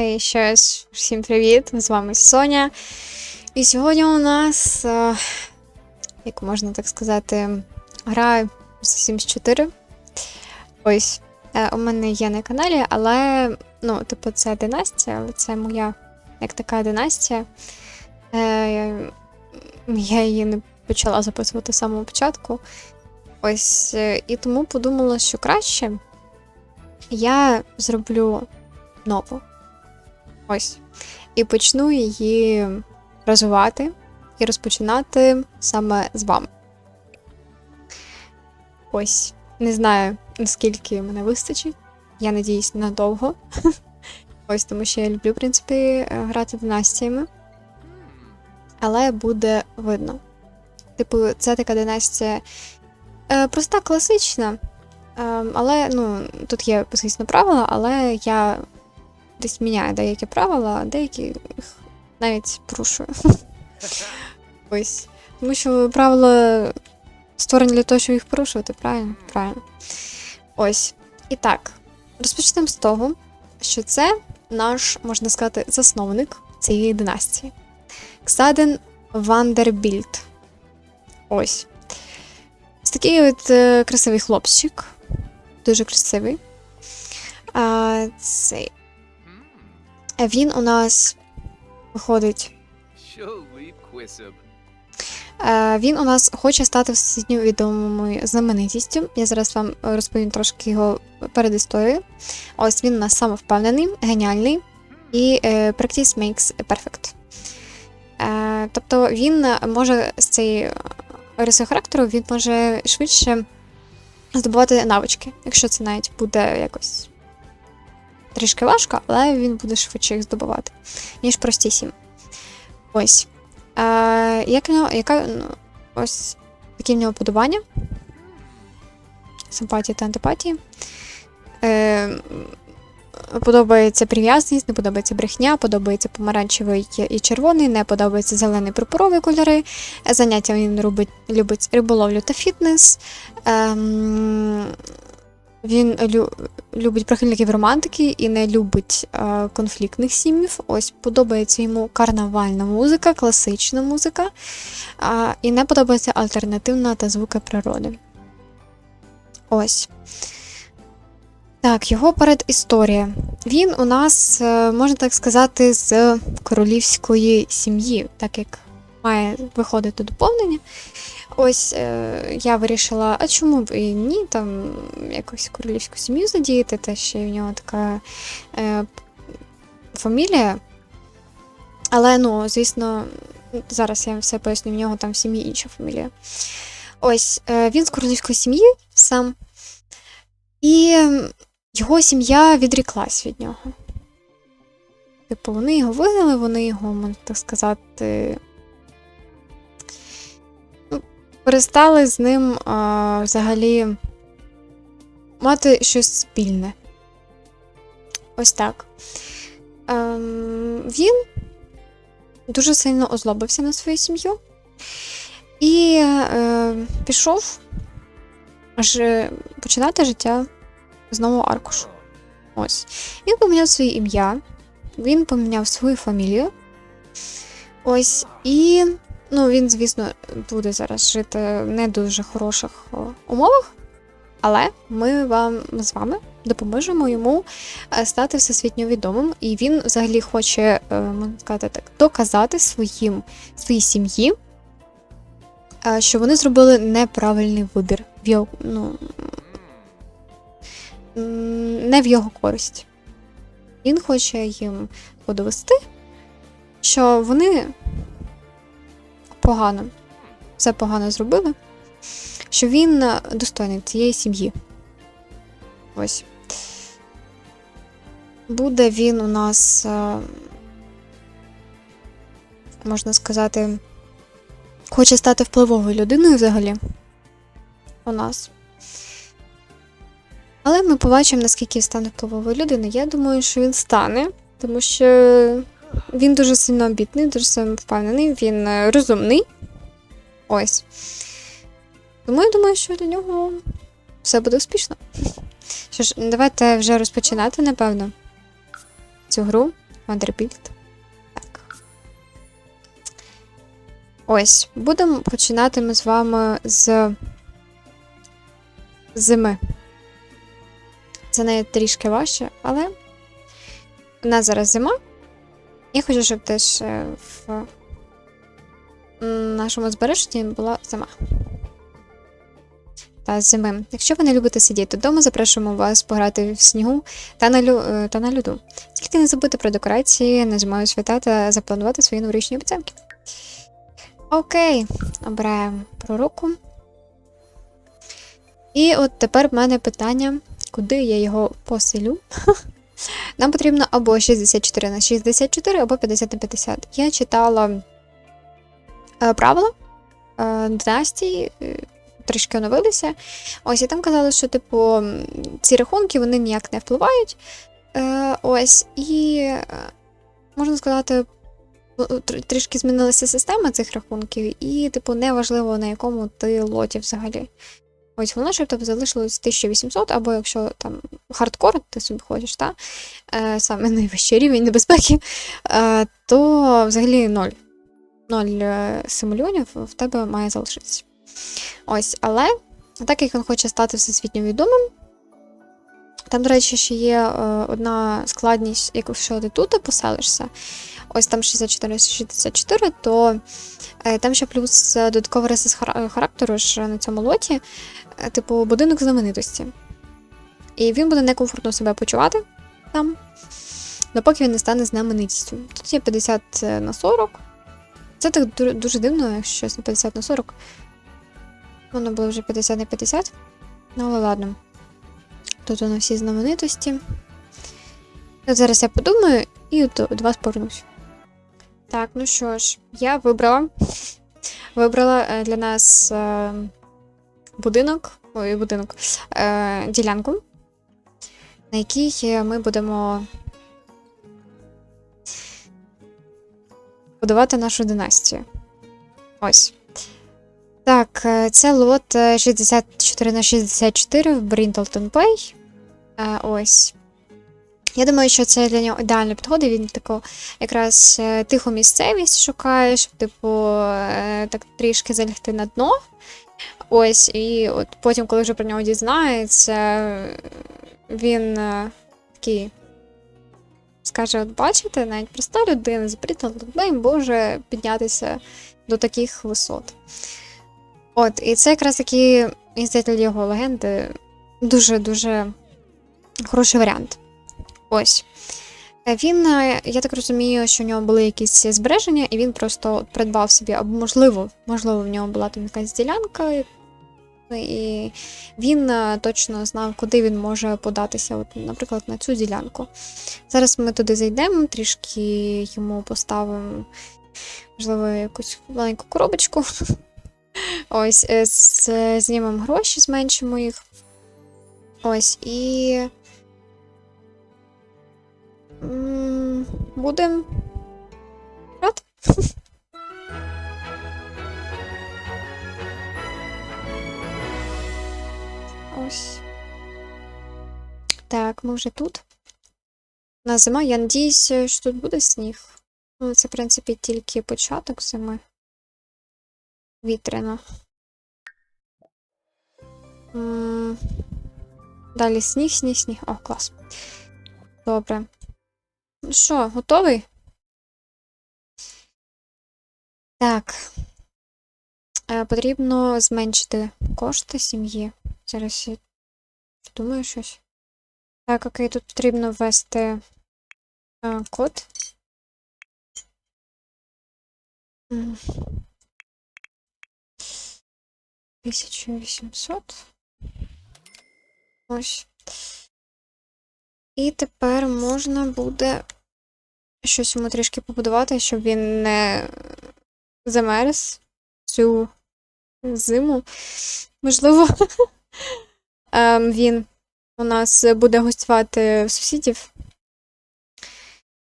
Hey, ще раз всім привіт! З вами Соня. І сьогодні у нас, е, як можна так сказати, гра Sims 4. Ось. Е, У мене є на каналі, але, ну, типу, це династія, але це моя як така династія. Е, Я її не почала записувати з самого початку. Ось. І тому подумала, що краще я зроблю нову. Ось. І почну її розвивати і розпочинати саме з вами. Ось. Не знаю, наскільки мене вистачить. Я надіюсь, надовго. Ось, тому що я люблю, в принципі, е, грати династіями. Але буде видно. Типу, це така династія е, проста, класична. Е, але, ну, тут є, звісно, правила, але я десь міняю деякі правила, а деякі їх навіть порушую. Ось. Тому що правила створені для того, щоб їх порушувати, правильно? Правильно. Ось. І так, розпочнемо з того, що це наш, можна сказати, засновник цієї династії. Ксаден Вандербільд. Ось. Ось такий от е, красивий хлопчик. Дуже красивий. А, цей. Він у нас виходить. Він у нас хоче стати всесвітньо відомою знаменитістю. Я зараз вам розповім трошки його передісторію. Ось він у нас самовпевнений, геніальний і е, practice makes perfect. Тобто він може з цієї риси характеру він може швидше здобувати навички, якщо це навіть буде якось трішки важко, але він буде швидше їх здобувати, ніж прості сім. Ось. Е, як нього, яка, ну, ось такі в нього подобання. Симпатії та антипатії. Е, подобається прив'язаність, не подобається брехня, подобається помаранчевий і червоний, не подобається зелений пурпуровий кольори. Заняття він робить, любить риболовлю та фітнес. Ем, він лю, любить прихильників романтики і не любить е, конфліктних сім'їв. Ось подобається йому карнавальна музика, класична музика, е, і не подобається альтернативна та звуки природи. Ось. Так, його передісторія. Він у нас, е, можна так сказати, з королівської сім'ї, так як має виходити доповнення. Ось е, я вирішила, а чому б і ні, там якусь королівську сім'ю задіяти, та ще в нього така е, фамілія. Але, ну, звісно, зараз я все поясню, в нього там в сім'ї інша фамілія. Ось, е, він з королівської сім'ї сам. І його сім'я відріклась від нього. Типу, вони його вигнали, вони його, можна так сказати, перестали з ним а, взагалі мати щось спільне. Ось так. Ем, він дуже сильно озлобився на свою сім'ю і е, пішов аж починати життя з нового аркушу. Ось. Він поміняв своє ім'я, він поміняв свою фамілію. Ось, і Ну, він, звісно, буде зараз жити в не дуже хороших умовах, але ми вам з вами допоможемо йому е, стати всесвітньо відомим. І він взагалі хоче, е, можна сказати так, доказати своїм, своїй сім'ї, е, що вони зробили неправильний вибір в його, ну, не в його користь. Він хоче їм подовести, що вони погано, все погано зробили, що він е, достойний цієї сім'ї. Ось. Буде він у нас, е, можна сказати, хоче стати впливовою людиною взагалі у нас. Але ми побачимо, наскільки стане впливовою людиною. Я думаю, що він стане, тому що він дуже сильно обітний, дуже сильно впевнений, він е, розумний. Ось. Тому я думаю, що для нього все буде успішно. Що ж, давайте вже розпочинати, напевно, цю гру. Вандербільд. Так. Ось. Будемо починати ми з вами з зими. Це не трішки важче, але у нас зараз зима. Я хочу, щоб теж е, в нашому збереженні була зима. Та зими. Якщо ви не любите сидіти вдома, запрошуємо вас пограти в снігу та на, лю... е, та на льоду. Тільки не забудьте про декорації, не зимою свята та запланувати свої новорічні обіцянки. Окей, обираємо пророку. І от тепер в мене питання, куди я його поселю. Нам потрібно або 64 на 64, або 50 на 50. Я читала е, правила е, династії, е, трішки оновилися. Ось і там казали, що, типу, ці рахунки вони ніяк не впливають. Е, ось, і е, можна сказати, ну, трішки змінилася система цих рахунків, і, типу, неважливо, на якому ти лоті взагалі. Ось головне, щоб тебе залишилось 1800, або якщо там хардкор ти собі хочеш, та, е, саме найвищий рівень небезпеки, е, то взагалі ноль. Ноль е, симульонів в тебе має залишитися. Ось, але так як він хоче стати всесвітньо відомим, там, до речі, ще є е, одна складність, якщо ти тут поселишся, ось там 64-64, то там ще плюс е, додатковий ресурс характеру ж на цьому лоті, е, типу будинок знаменитості. І він буде некомфортно себе почувати там, допоки він не стане знаменитістю. Тут є 50 на 40. Це так дуже дивно, якщо чесно, 50 на 40. Воно було вже 50 на 50. Ну, але ладно. Тут воно всі знаменитості. Зараз я подумаю і до вас повернусь. Так, ну що ж, я вибрала. Вибрала е, для нас е, будинок, ой, будинок, е, ділянку, на якій ми будемо будувати нашу династію. Ось. Так, це лот е, 64 на 64 в Брінтлтон Плей. Ось. Я думаю, що це для нього ідеально підходить. Він таку якраз е, тиху місцевість шукає, щоб, типу, е, так трішки залягти на дно. Ось, і от потім, коли вже про нього дізнається, він е, такий скаже: от бачите, навіть проста людина з Брінтлтон може піднятися до таких висот. От, і це якраз таки, мені здається, його легенди дуже-дуже хороший варіант. Ось. Е, Він, е, я так розумію, що у нього були якісь збереження, і він просто придбав собі, або можливо, можливо, в нього була там якась ділянка, і він е, точно знав, куди він може податися, от, наприклад, на цю ділянку. Зараз ми туди зайдемо, трішки йому поставимо, можливо, якусь маленьку коробочку. Ось, знімемо гроші, зменшимо їх. Ось, і. М, Будемо. грати. Ось. Так, ми вже тут. На зима, я надіюся, що тут буде сніг. Ну, це, в принципі, тільки початок зими. Вітряно. Далі сніг, сніг, сніг. О, клас. Добре. Ну що, готовий? Так. Е, Потрібно зменшити кошти сім'ї. Зараз я думаю щось. Так, окей, тут потрібно ввести е, код. М. 1800. Ось. І тепер можна буде щось йому трішки побудувати, щоб він не замерз цю зиму. Можливо, ем, він у нас буде гостювати сусідів.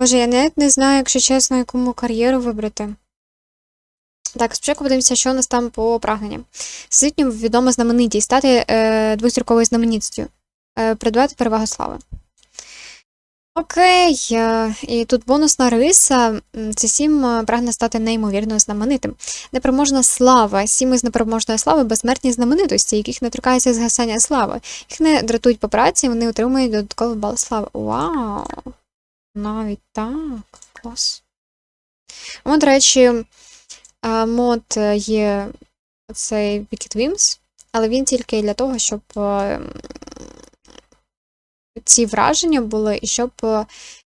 Боже, я навіть не знаю, якщо чесно, якому кар'єру вибрати. Так, спочатку подивимося, що у нас там по прагненням. Всесвітньо відома знаменитість стати е, двозірковою знаменитістю. Е, придбати перевагу слави. Окей, е, і тут бонусна риса. Це сім е, прагне стати неймовірно знаменитим. Непереможна слава. Сім із непереможної слави безсмертні знаменитості, яких не торкається згасання слави. Їх не дратують по праці, вони отримують додатковий бал слави. Вау! Навіть так. Клас. О, до речі, е, мод є цей Wicked Wims, але він тільки для того, щоб ці враження були, і щоб е,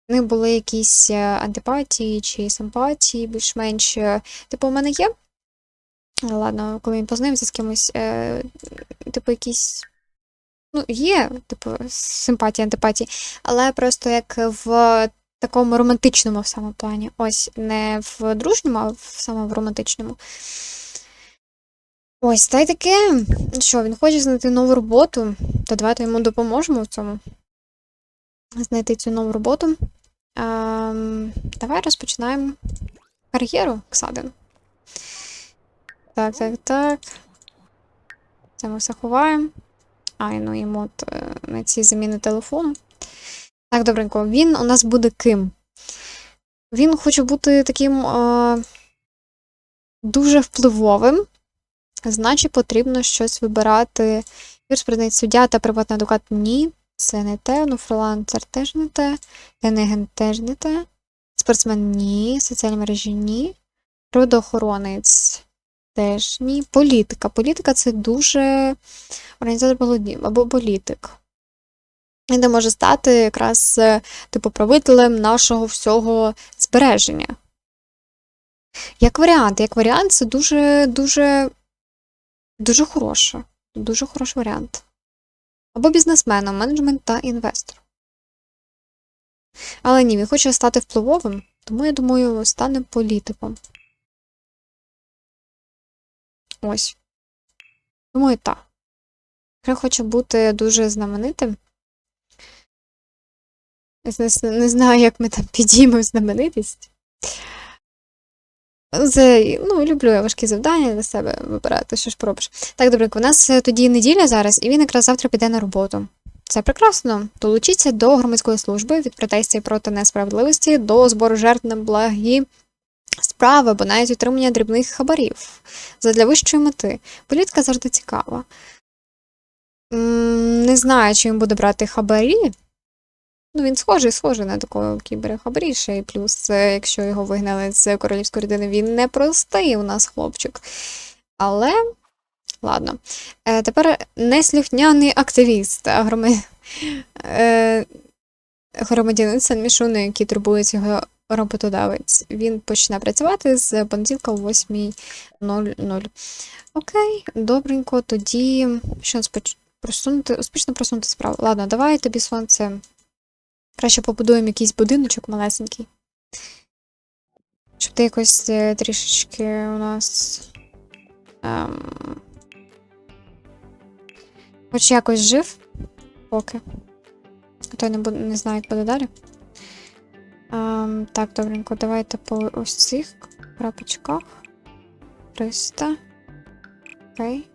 в них були якісь е, антипатії чи симпатії, більш-менш. е, Типу, у мене є. Ладно, коли він познайомився з кимось, е, типу, якісь. Ну, є, типу, симпатії, антипатії, але просто як в такому романтичному саме плані. Ось, не в дружньому, а в саме в романтичному. Ось, та й таке. Що, він хоче знайти нову роботу, то давайте йому допоможемо в цьому. Знайти цю нову роботу. Ем, давай розпочинаємо кар'єру Ксадин. Так, так, так. Це ми все ховаємо. Ай, ну і мод е, на ці заміни телефону. Так, добренько. Він у нас буде ким? Він хоче бути таким е, дуже впливовим. Значить, потрібно щось вибирати. Юриспруденець суддя та приватний адвокат ні. Це не те. Ну, фрилансер теж не те. Денеген теж не те. Спортсмен ні. Соціальні мережі ні. Природоохоронець теж ні. Політика. Політика це дуже організатор володінь або політик. Він де може стати якраз е, типу правителем нашого всього збереження. Як варіант, як варіант, це дуже, дуже, дуже хороше. Дуже хороший варіант. Або бізнесменом, менеджмент та інвестор. Але ні, він хоче стати впливовим, тому я думаю, стане політиком. Ось. Думаю, так. Я хочу бути дуже знаменитим. Не знаю, як ми там підіймемо знаменитість. Це, ну, люблю я важкі завдання для себе вибирати, що ж поробиш. Так, добре, у нас е, тоді неділя зараз, і він якраз завтра піде на роботу. Це прекрасно. Долучіться до громадської служби від протестів проти несправедливості до збору жертв на благі справи, або навіть отримання дрібних хабарів задля вищої мети. Політика завжди цікава. Не знаю, чи він буде брати хабарі. Ну, він схожий, схожий на такого, бере хабарі, плюс, е, якщо його вигнали з королівської родини, він не простий у нас хлопчик. Але, ладно. Е, тепер неслюхняний активіст, а грома... е, громадянин Сан-Мішуну, який турбується його роботодавець. Він почне працювати з понеділка о 8.00. Окей, добренько, тоді що просунути, успішно просунути справу. Ладно, давай тобі сонце. Краще побудуємо якийсь будиночок малесенький. Щоб ти якось е, трішечки у нас. Ем, хоч якось жив. Поки. А то я не, не знаю, як буде далі. Ем, так, добренько, давайте по ось цих крапочках. 300. Окей.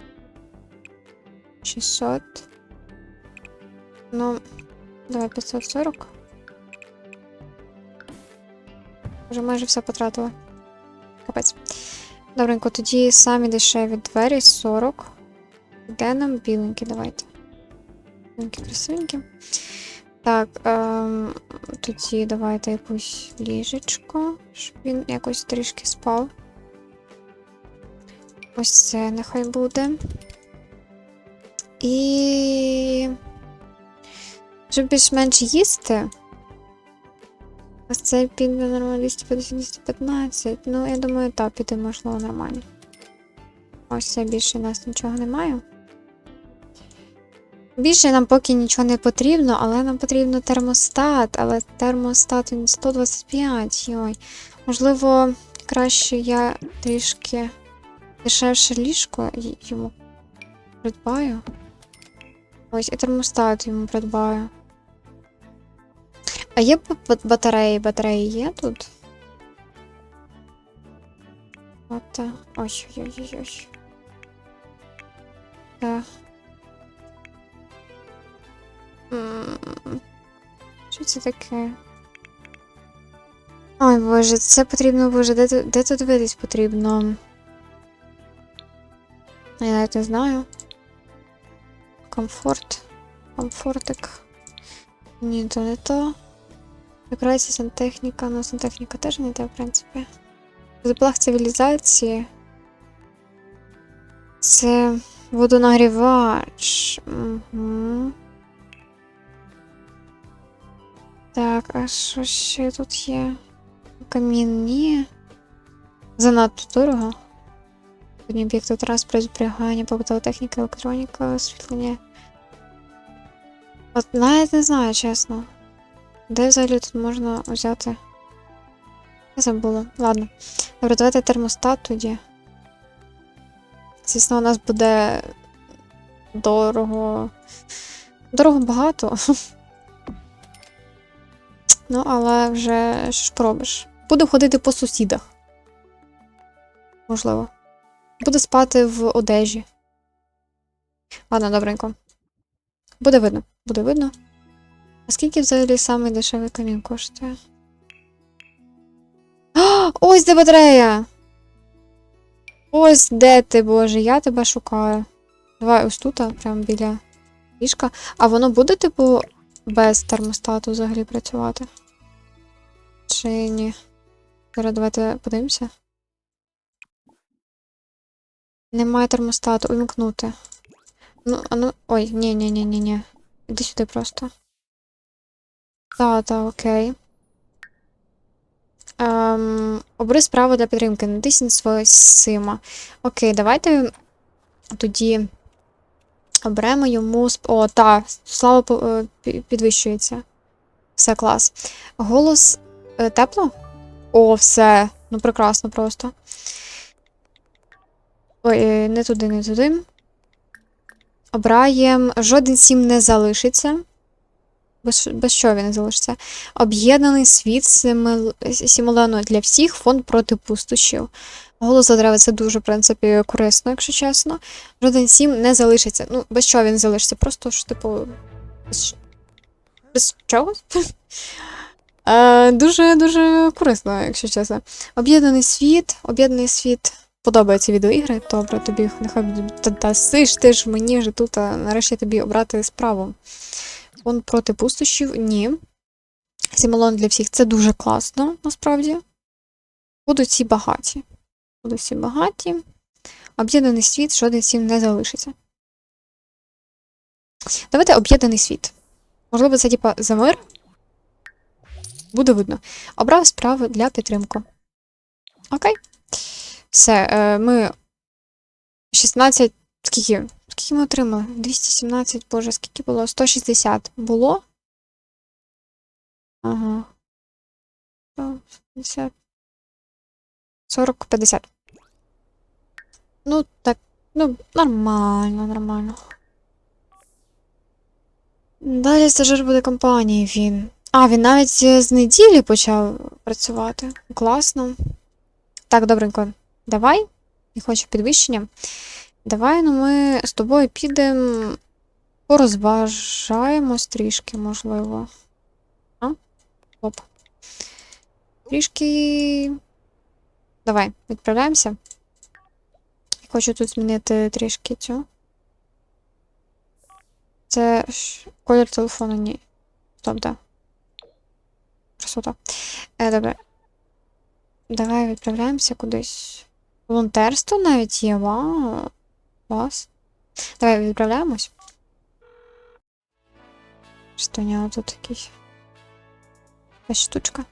600. Ну, давай 540. Вже майже все потратила. Капець. Добренько, тоді самі дешеві двері 40. Де нам біленькі, давайте. Біленькі, красивенькі. Так, ем, тоді давайте якусь ліжечко, щоб він якось трішки спав. Ось це нехай буде. І. Щоб більш-менш їсти. Ось це піде нормально 250-215. Ну, я думаю, так, піде можливо нормально. Ось це більше у нас нічого немає. Більше нам поки нічого не потрібно, але нам потрібно термостат. Але термостат він 125. Йой. Можливо, краще я трішки дешевше ліжко йому придбаю. Ось і термостат йому придбаю. А є батареї? Батареї є тут? От. та. Ой, ой, ой, ой. Так. Що це таке? Ой, боже, це потрібно, боже, де, де тут дивитись потрібно? Я навіть не знаю. Комфорт. Комфортик. Ні, то не то. Декорація сантехніка, ну сантехніка теж не те, в принципі. В запалах цивілізації. Це водонагрівач. Угу. Так, а що ще тут є? Камін ні. Занадто дорого. Одні об'єкти транспорт, зберігання, побутова техніка, електроніка, освітлення. От навіть не знаю, чесно. Де взагалі тут можна взяти? Я забула. Ладно. Добре, давайте термостат тоді. Звісно, у нас буде дорого. Дорого багато. Ну, але вже що ж пробиш. Буду ходити по сусідах. Можливо. Буду спати в одежі. Ладно, добренько. Буде видно. Буде видно. А скільки взагалі самий дешевий камін коштує? А, ось де батарея! Ось де ти, боже, я тебе шукаю. Давай ось тут, прямо біля ліжка. А воно буде, типу, без термостату взагалі працювати? Чи ні? Зараз давайте подивимося. Немає термостату, увімкнути. Ну, а ну. Ой, ні, ні, ні, ні, ні. Іди сюди просто. Та, та, окей. Ем, обери справу для підтримки. Натисніть свого сима. Окей, давайте тоді оберемо йому. О, та, слава е, пі- підвищується. Все клас. Голос е, тепло? О, все. Ну, прекрасно просто. Ой, е, не туди, не туди. Обраєм. Жоден сім не залишиться. Без, без що він залишиться? Об'єднаний світ симул... для всіх фонд проти пустощів. Голос за дерева це дуже, в принципі, корисно, якщо чесно. Жоден сім не залишиться. Ну, без чого він залишиться? Просто ж, типу. Без, без чого? Е, Дуже дуже корисно, якщо чесно. Об'єднаний світ, об'єднаний світ. Подобаються відеоігри. Добре, тобі нехай буде- та даси ж ти ж мені вже тут, а нарешті тобі обрати справу. Фонд проти пустощів? Ні. Сімолон для всіх це дуже класно, насправді. Будуть всі багаті. Будуть всі багаті. Об'єднаний світ, жоден сім не залишиться. Давайте об'єднаний світ. Можливо, це типа за мир? Буде видно. Обрав справу для підтримки. Окей. Все, е, ми 16. Скільки? Скільки ми отримали? 217, боже, скільки було? 160 було? Ага. 150. 40, 50. Ну, так, ну, нормально, нормально. Далі стажер буде компанії він. А, він навіть з неділі почав працювати. Класно. Так, добренько. Давай. Не хочу підвищення. Давай, ну ми з тобою підемо. Порозважаємось трішки, можливо. А? Оп. Трішки. Давай, відправляємося. Хочу тут змінити трішки цю. Це колір телефону, ні. Стоп, да. Красота. Е, добре. Давай відправляємося кудись. Волонтерство навіть є. Вау. Клас. Давай відправляємось. Що у нього тут якийсь. Якась штучка.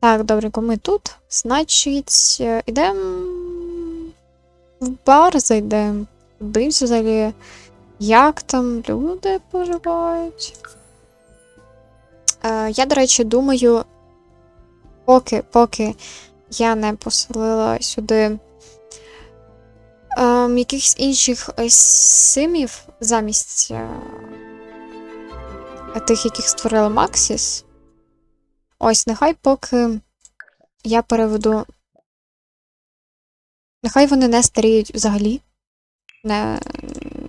Так, добренько, ми тут. Значить, е, ідемо в бар, зайдемо. Подивимося взагалі, як там люди поживають. Е, я, до речі, думаю, поки, поки я не поселила сюди ем, якихось інших е, симів замість е, тих, яких створила Максіс. Ось, нехай поки я переведу. Нехай вони не старіють взагалі. Не,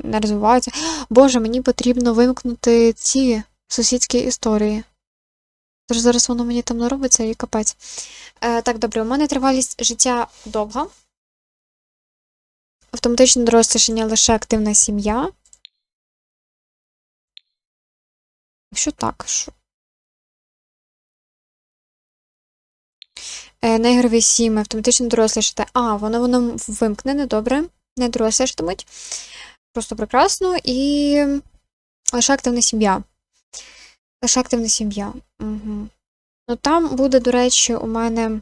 не розвиваються. Боже, мені потрібно вимкнути ці сусідські історії. Тож зараз воно мені там наробиться і капець. Е, так, добре, у мене тривалість життя довга. Автоматичне дорослішання лише активна сім'я. Якщо так, що. Е, неігрові сіми, автоматично дорослішати. А, воно воно вимкнене, добре. Не дорослішатимуть. Просто прекрасно. І лише активна сім'я. Лише активна сім'я. Угу. Ну там буде, до речі, у мене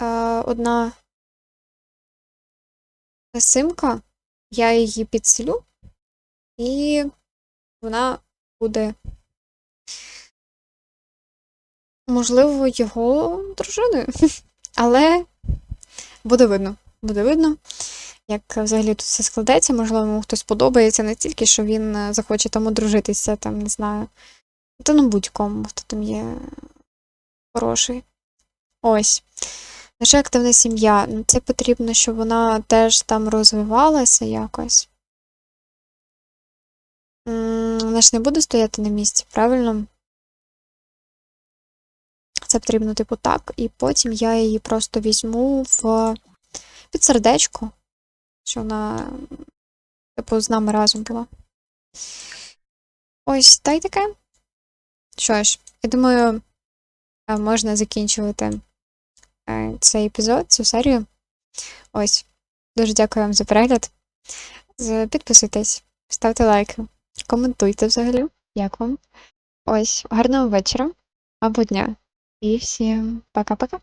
е, одна симка. Я її підселю, і вона буде, можливо, його дружиною. Але буде видно. Буде видно, як взагалі тут все складеться. Можливо, йому хтось подобається не тільки, що він е, захоче там одружитися, там, не знаю. Та ну будь-кому, хто там є хороший. Ось. Наша активна сім'я. Ну, Це потрібно, щоб вона теж там розвивалася якось. Вона ж не буде стояти на місці, правильно? Це потрібно, типу, так. І потім я її просто візьму в під сердечко, що вона, типу, з нами разом була. Ось, та й таке. Що ж, я думаю, е, можна закінчувати цей епізод, цю серію. Ось. Дуже дякую вам за перегляд. Підписуйтесь, ставте лайки, коментуйте взагалі, як вам. Ось, гарного вечора або дня. І всім пока-пока.